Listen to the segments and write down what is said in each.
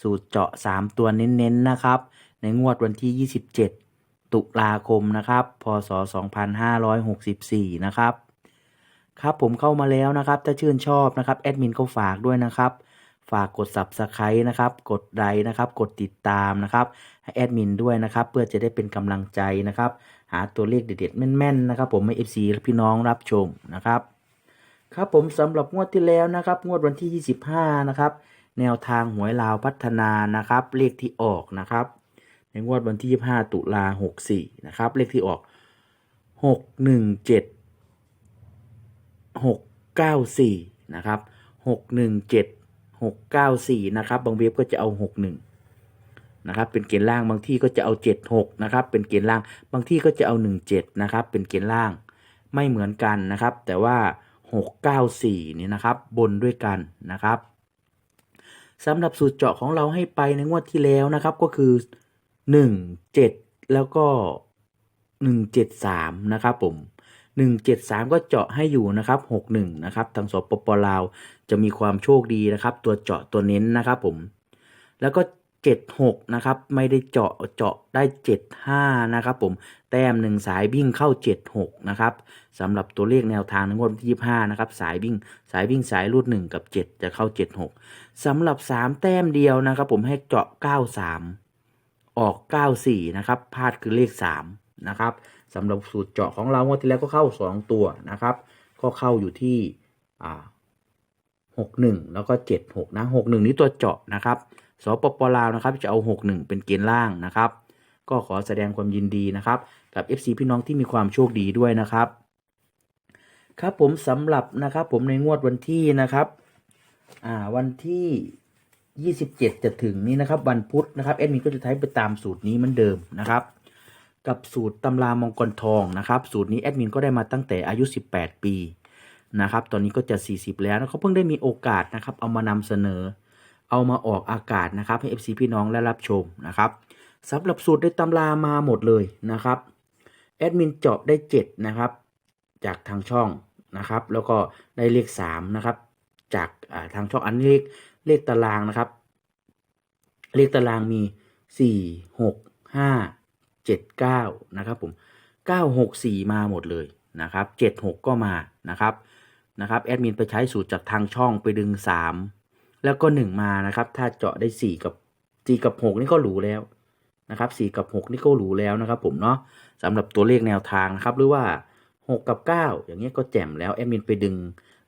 สูตรเจาะ 3 ตัวเน้นๆนะครับ ในงวดวันที่ 27 ตุลาคมนะครับ พศ 2564 นะครับ ครับผมเข้ามาแล้วนะครับ ถ้าชื่นชอบนะครับ แอดมินก็ฝากด้วยนะครับ ฝากกด Subscribe นะครับ กดไลค์นะครับ กดติดตามนะครับ ให้แอดมินด้วยนะครับ เพื่อจะได้เป็นกำลังใจนะครับ หาตัวเลขเด็ดๆแม่นๆนะครับ ผมให้ FC และพี่น้องรับชมนะครับ ครับผมสำหรับงวดที่แล้วนะครับ งวดวันที่ 25 นะครับ แนวทางหวยลาวพัฒนานะครับ เลขที่ออกนะครับ ในงวดวันที่ 25 ตุลา64 นะครับ เลขที่ออก 617 694 นะครับ 617 694 นะครับ บางเว็บก็จะเอา 61 นะครับ เป็นเกณฑ์ล่าง บางที่ก็จะเอา 76 นะครับ เป็นเกณฑ์ล่าง บางที่ก็จะเอา 17 นะครับ เป็นเกณฑ์ล่าง ไม่เหมือนกันนะครับ แต่ว่า 694 นี่นะครับ บนด้วยกันนะครับ สำหรับสูตรเจาะของเราให้ไปในงวดที่แล้วนะครับ ก็คือ 1 7 แล้วก็ 173 นะครับผม 173 ก็เจาะให้อยู่นะครับ 61 นะครับ ทางสปปลาวจะมีความโชคดีนะครับ ตัวเจาะตัวเน้นนะครับผม แล้วก็ 76 นะครับ ไม่ได้เจาะเจาะได้ 75 นะครับผมแต้มหนึ่งสายวิ่งเข้า 76 นะครับสำหรับตัวเลขแนวทางในงวดที่25 นะครับ สายวิ่งสายวิ่งสายรูด1กับ 7 จะเข้า 76สำหรับ 3 แต้มเดียวนะครับ ผมให้เจาะ 93 ออก 94 นะครับพลาดคือเลข 3 นะครับสำหรับสูตรเจาะของเรางวดที่แล้วก็เข้า 2 ตัวนะครับ ก็เข้าอยู่ที่อ่า61 แล้วก็ 76 นะ 61 นี้ตัวเจาะนะครับ สปปลาวนะครับจะเอา 61 เป็นเกณฑ์ล่างนะครับ ก็ขอแสดงความยินดีนะครับ กับ FC พี่น้องที่มีความโชคดีด้วยนะครับ ครับผมสำหรับนะครับผมในงวดวันที่นะครับอ่าวันที่ 27 จะถึงนี้นะครับวันพุธนะครับแอดมินก็จะใช้ไปตามสูตรนี้เหมือนเดิมนะครับ กับสูตรตำรามงกรทองนะครับ สูตรนี้แอดมินก็ได้มาตั้งแต่อายุ 18 ปีนะครับ ตอนนี้ก็จะ 40 แล้วนะเขาเพิ่งได้มีโอกาสนะครับ เอามานำเสนอ เอามาออกอากาศนะครับ ให้ FC พี่น้องได้รับชมนะครับสำหรับสูตรในตำรามาหมดเลยนะครับแอดมินเจาะได้ 7 นะครับ จากทางช่องนะครับ แล้วก็ได้เลข3นะครับ จากาทางช่องอันนี้เลขเลขตารางนะครับ เลขตารางมี 4 6 5 7 9 นะครับผม 9 6 4 มาหมดเลยนะครับ 7 6 ก็มานะครับนะครับแอดมินไปใช้สูตรจากทางช่องไปดึง 3 แล้วก็1มานะครับ ถ้าเจาะได้4กับ4กับ6นี่ก็หรูแล้วนะครับ4กับ6นี่ก็หรูแล้วนะครับ ผมเนาะสำหรับตัวเลขแนวทางนะครับ หรือว่า6กับ9อย่างเงี้ยก็แจ่มแล้วแอดมินไปดึง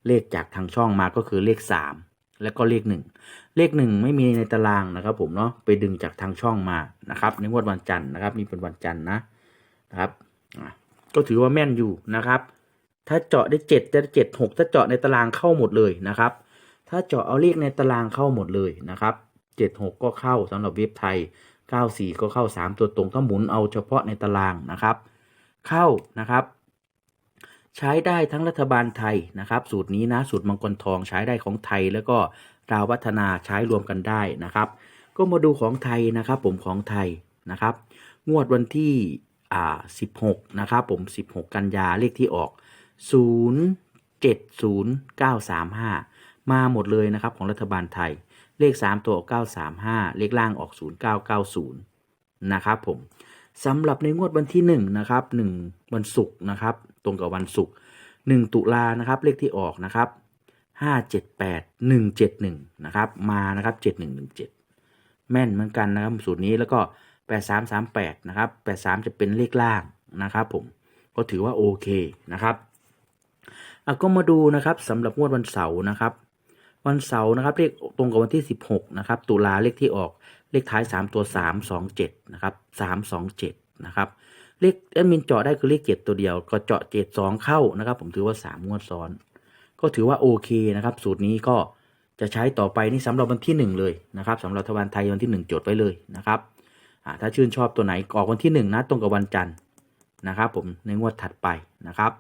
เลขจากทางช่องมาก็คือเลข3แล้วก็เลข1เลข1ไม่มีในตารางนะครับ ผมเนาะไปดึงจากทางช่องมานะครับในวดวันจันทร์นะครับนี่เป็นวันจันทร์นะนะครับก็ถือว่าแม่นอยู่นะครับ ถ้าเจาะได้เจ็ดจะเจ็ดหกถ้าเจาะในตารางเข้าหมดเลยนะครับ ถ้าเจาะเอาเลขในตารางเข้าหมดเลยนะครับเจ็ดหกก็เข้าสำหรับเว็บไทยเก้าสี่ก็เข้าสามตัวตรงถ้าหมุนเอาเฉพาะในตารางนะครับ เข้านะครับ ใช้ได้ทั้งรัฐบาลไทยนะครับ สูตรนี้นะสูตรมังกรทองใช้ได้ของไทยแล้วก็ราววัฒนาใช้รวมกันได้นะครับ ก็มาดูของไทยนะครับ ผมของไทยนะครับ งวดวันที่อ่า16 นะครับ ผม 16 กันยาเลขที่ออก 070935 มาหมดเลยนะครับของรัฐบาลไทย เลข 3 ตัวออก935 เลขล่างออก 0990 นะครับผมสำหรับในงวดวันที่1นะครับ1วันศุกร์นะครับ ตรงกับวันศุกร์1ตุลานะครับ เลขที่ออกนะครับ 578 171 นะครับ มานะครับ 7117 แม่นเหมือนกันนะครับสูตรนี้แล้วก็ 8338 นะครับ 83 จะเป็นเลขล่างนะครับ ผมก็ถือว่าโอเคนะครับก็มาดูนะครับสำหรับงวดวันเสาร์นะครับ วันเสาร์นะครับเลขตรงกับวันที่ 16นะครับตุลาเลขที่ออกเลขท้าย 3 ตัว 327นะครับ327นะครับเลขแอดมินเจาะได้คือเลข7ตัวเดียว ก็เจาะ72เข้านะครับ ผมถือว่า 3 งวดซ้อน ก็ถือว่าโอเคนะครับ สูตรนี้ก็จะใช้ต่อไปนี่สำหรับวันที่หนึ่งเลยนะครับสำหรับรัฐบาลไทยวันที่หนึ่งจดไว้เลยนะครับถ้าชื่นชอบตัวไหนออกวันที่หนึ่งนะตรงกับวันจันทร์นะครับ ผมในงวดถัดไปนะครับ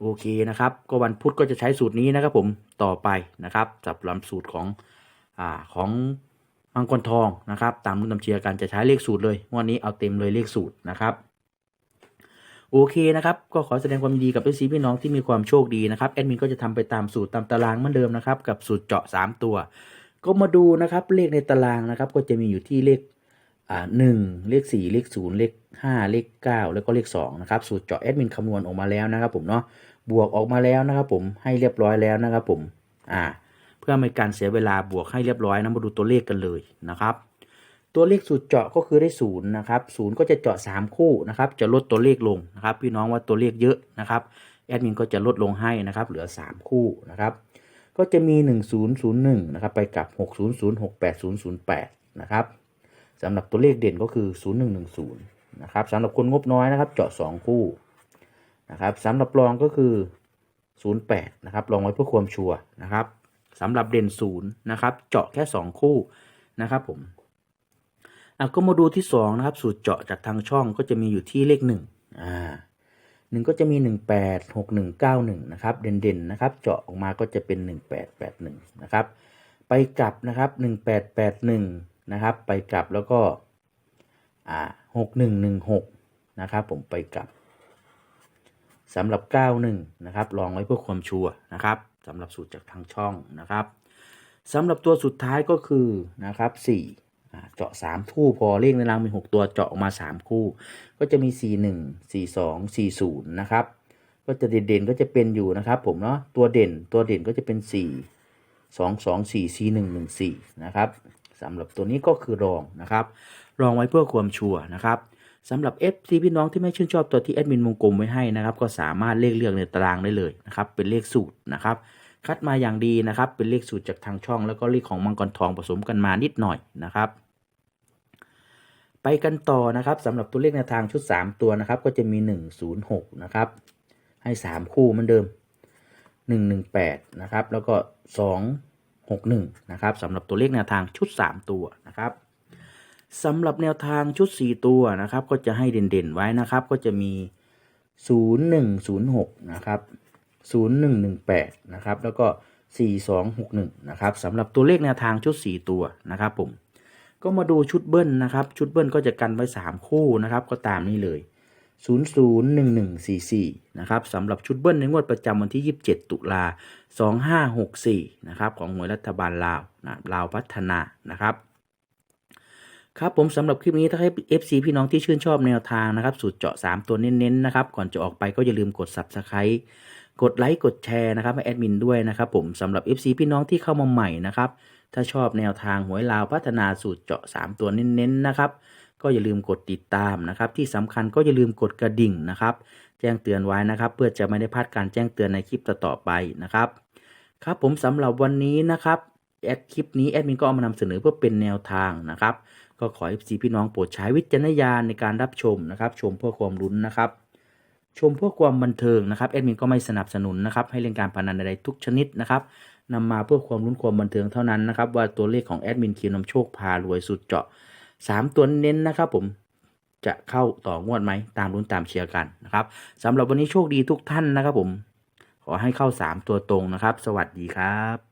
โอเคนะครับ ก็วันพุธก็จะใช้สูตรนี้นะครับผมต่อไปนะครับสำหรับสูตรของอ่าของมังกรทองนะครับ ตามรุ่นตามเชียร์กันจะใช้เลขสูตรเลยงวันนี้เอาเต็มเลยเลขสูตรนะครับโอเคนะครับก็ขอแสดงความยินดีกับเอซีพี่น้องที่มีความโชคดีนะครับแอดมินก็จะทำไปตามสูตรตามตารางเหมือนเดิมนะครับกับสูตรเจาะ 3 ตัว ก็มาดูนะครับเลขในตารางนะครับก็จะมีอยู่ที่เลข หนึ่งเลขสี่เลขศูนย์เลขห้าเลขเก้าแล้วก็เลขสองนะครับสูตรเจาะแอดมินคำนวณออกมาแล้วนะครับผมเนาะบวกออกมาแล้วนะครับผมให้เรียบร้อยแล้วนะครับผมอ่าเพื่อไม่การเสียเวลาบวกให้เรียบร้อยนะมาดูตัวเลขกันเลยนะครับ ตัวเลขสูตรเจาะก็คือได้ศูนย์นะครับศูนย์ก็จะเจาะ 3 คู่นะครับ จะลดตัวเลขลงนะครับ พี่น้องว่าตัวเลขเยอะนะครับแอดมินก็จะลดลงให้นะครับเหลือ 3 คู่นะครับก็จะมี 1001นะครับไปกับ 600 68008นะครับ สำหรับตัวเลขเด่นก็คือ 0110 นะครับสำหรับคนงบน้อยนะครับ เจาะ 2 คู่นะครับสำหรับรองก็คือ 08 นะครับลองไว้เพื่อความชัวร์นะครับสำหรับเด่น0นะครับ เจาะแค่ 2 คู่นะครับผมอะก็มาดูที่สองนะครับ สูตรเจาะจากทางช่องก็จะมีอยู่ที่เลขหนึ่งอ่าหนึ่งก็จะมีหนึ่งแปดหกหนึ่งเก้าหนึ่งนะครับ เด่นๆนะครับ เจาะออกมาก็จะเป็นหนึ่งแปดแปดหนึ่งนะครับ ไปกลับนะครับห นะครับ ไปกลับแล้วก็อ่าหกหนึ่งหนึ่งหกนะครับ ผมไปกลับสำหรับเก้าหนึ่งนะครับ ลองไว้เพื่อความชัวร์นะครับสำหรับสูตรจากทางช่องนะครับสำหรับตัวสุดท้ายก็คือนะครับสี่อ่าเจาะ 3 คู่พอเลขในรางมี 6 ตัวเจาะออกมา 3 คู่ ก็จะมี 4 1 4 2 4 0 นะครับ ก็จะเด่นๆก็จะเป็นอยู่นะครับผมเนาะตัวเด่นตัวเด่นก็จะเป็น 4 2 2 4 4 1 1 4 นะครับ สำหรับตัวนี้ก็คือรองนะครับ รองไว้เพื่อความชัวร์นะครับสำหรับ FC พี่น้องที่ไม่ชื่นชอบตัวที่แอดมินวงกลมไว้ให้นะครับ ก็สามารถเลขเลือกในตารางได้เลยนะครับ เป็นเลขสูตรนะครับ คัดมาอย่างดีนะครับ เป็นเลขสูตรจากทางช่อง แล้วก็เลขของมังกรทองผสมกันมานิดหน่อยนะครับไปกันต่อนะครับสำหรับตัวเลขในวทางชุด 3 ตัวนะครับ ก็จะมี 106 นะครับ ให้ 3 คู่เหมือนเดิม 118 นะครับ แล้วก็ 61นะครับสำหรับตัวเลขแนวทางชุด 3 ตัวนะครับสำหรับแนวทางชุด 4 ตัวนะครับ ก็จะให้เด่นๆไว้นะครับ ก็จะมี 0106นะครับ0118นะครับแล้วก็ 4261นะครับสำหรับตัวเลขแนวทางชุด 4 ตัวนะครับผมก็มาดูชุดเบิ้ลนะครับ ชุดเบิ้ลก็จะกันไว้ 3 คู่นะครับ ก็ตามนี้เลย 001144 นะครับสำหรับชุดเบิ้ลในงวดประจำวันที่ 27 ตุลา 2564 นะครับของหน่วยรัฐบาลลาวนะลาวพัฒนานะครับครับผมสำหรับคลิปนี้ถ้าให้ FC พี่น้องที่ชื่นชอบแนวทางนะครับสูตรเจาะ 3 ตัวเน้นๆนะครับก่อนจะออกไปก็อย่าลืมกด Subscribe กดไลค์กดแชร์นะครับให้แอดมินด้วยนะครับผมสำหรับ FC พี่น้องที่เข้ามาใหม่นะครับถ้าชอบแนวทางหวยลาวพัฒนาสูตรเจาะ 3 ตัวเน้นๆนะครับ ก็อย่าลืมกดติดตามนะครับ ที่สำคัญก็อย่าลืมกดกระดิ่งนะครับ แจ้งเตือนไว้นะครับ เพื่อจะไม่ได้พลาดการแจ้งเตือนในคลิปต่อๆไปนะครับ ครับผมสำหรับวันนี้นะครับแอดคลิปนี้แอดมินก็เอามานำเสนอเพื่อเป็นแนวทางนะครับ ก็ขอ FC พี่น้องโปรดใช้วิจารณญาณในการรับชมนะครับ ชมเพื่อความลุ้นนะครับ ชมเพื่อความบันเทิงนะครับแอดมินก็ไม่สนับสนุนนะครับ ให้เล่นการพนันใดๆทุกชนิดนะครับนำมาเพื่อความลุ้นความบันเทิงเท่านั้นนะครับ ว่าตัวเลขของแอดมินคิวนำโชคพารวยสุดเจาะ สามตัวเน้นนะครับผมจะเข้าต่องวดไหมตามลุ้นตามเชียร์กันนะครับสำหรับวันนี้โชคดีทุกท่านนะครับผม ขอให้เข้า 3 ตัวตรงนะครับ สวัสดีครับ